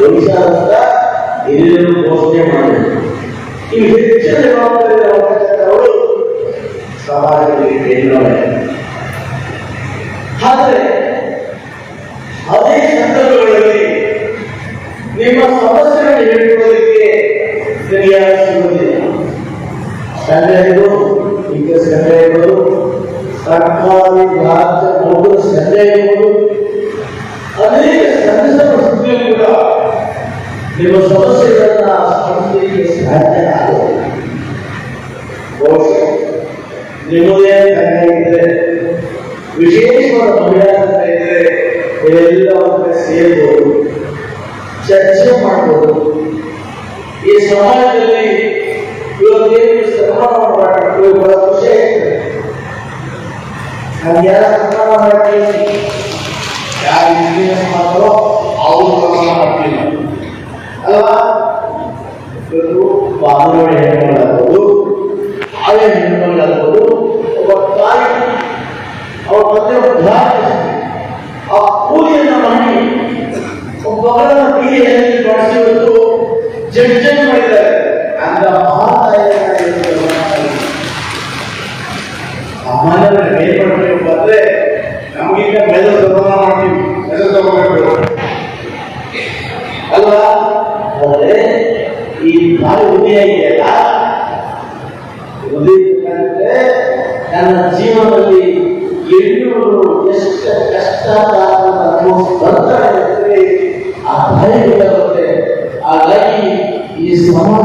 ವಹಿಸಾದಂತ ಹಿರಿಯರು ಘೋಷಣೆ ಮಾಡಿದರು. ಈ ಹೆಚ್ಚಿನ ಅವರು ಸಮಾಜದಲ್ಲಿ ಕೇಂದ್ರವೇ. ಆದರೆ, ಅದೇ ಸಂದರ್ಭಗಳಲ್ಲಿ ನಿಮ್ಮ ಸಮಸ್ಯೆಗಳನ್ನು ಹೇಳಿಕೊಳ್ಳೋದಕ್ಕೆ ಸರಿಯಾದ ಸಿಗುವುದಿಲ್ಲ ಸಂಘಗಳು ಈಗ ಸಂಘಗಳು ಸರ್ಕಾರಿ ರಾಜ್ಯ ಸಂಘಗಳು ಅನೇಕ ನಿಮ್ಮ ಸಮಸ್ಯೆಗಳನ್ನ ಸ್ಪಂದಿಸಲಿಕ್ಕೆ ಸಾಧ್ಯ ನಿಮ್ಮದೇ ತಂಡ ಇದ್ರೆ, ವಿಶೇಷವಾದ ಮಹಿಳಾ ತಂಡ ಇದ್ರೆ ಎಲ್ಲವನ್ನ ಸೇರ್ಬೋದು, ಚರ್ಚೆ ಮಾಡ್ಬೋದು. ಈ ಸಮಾಜದಲ್ಲಿ ಇವತ್ತೇನು ಸನ್ಮಾನ ಮಾಡಬೇಕು ಬಹಳ ಖುಷಿ ಆಗ್ತದೆ ನಾನು ಯಾರ ಯಾರು ಮಾಡ್ತಾರೋ ಅವರು ಅಲ್ವಾ ಇವತ್ತು ಬಾಂಧವ್ಯ ಹೆಣ್ಣುಗಳಾಗ್ಬೋದು ಹಾಗೆ ಹೆಣ್ಣುಗಳಾಗ್ಬೋದು ಒಬ್ಬ ತಾಯಿ ಅವ್ರ ಮಧ್ಯೆ ಒಂದು ಧಾರಣೆ ಆ ಪೂಜೆಯನ್ನು ಮಾಡಿ ಒಬ್ಬರನ್ನ ಬೀದಿಯಲ್ಲಿ ಬಳಸಿಬಿಟ್ಟು ಜಡ್ಜನ್ನು ಮಾಡಿದ್ದಾರೆ ಅಂತ ಸಾಮಾನ್ಯರ ಮೇಲ್ಪಡಬೇಕು ಅಂದ್ರೆ ನಮಗಿಂತ ಮೆದು ಸನ್ಮಾನ ಮಾಡ್ತೀವಿ ಆದರೆ ಈ ಬಾಯಿ ಉದಯ ಇದೆಯಲ್ಲ ಉದಯಕ್ಕಂದ್ರೆ ನನ್ನ ಜೀವನದಲ್ಲಿ ಎಲ್ಲರೂ ಎಷ್ಟು ಕಷ್ಟ ಬರ್ತಾರೆ ಆ ತಾಯಿ ಹಾಗಾಗಿ ಈ ಸಮಾಜ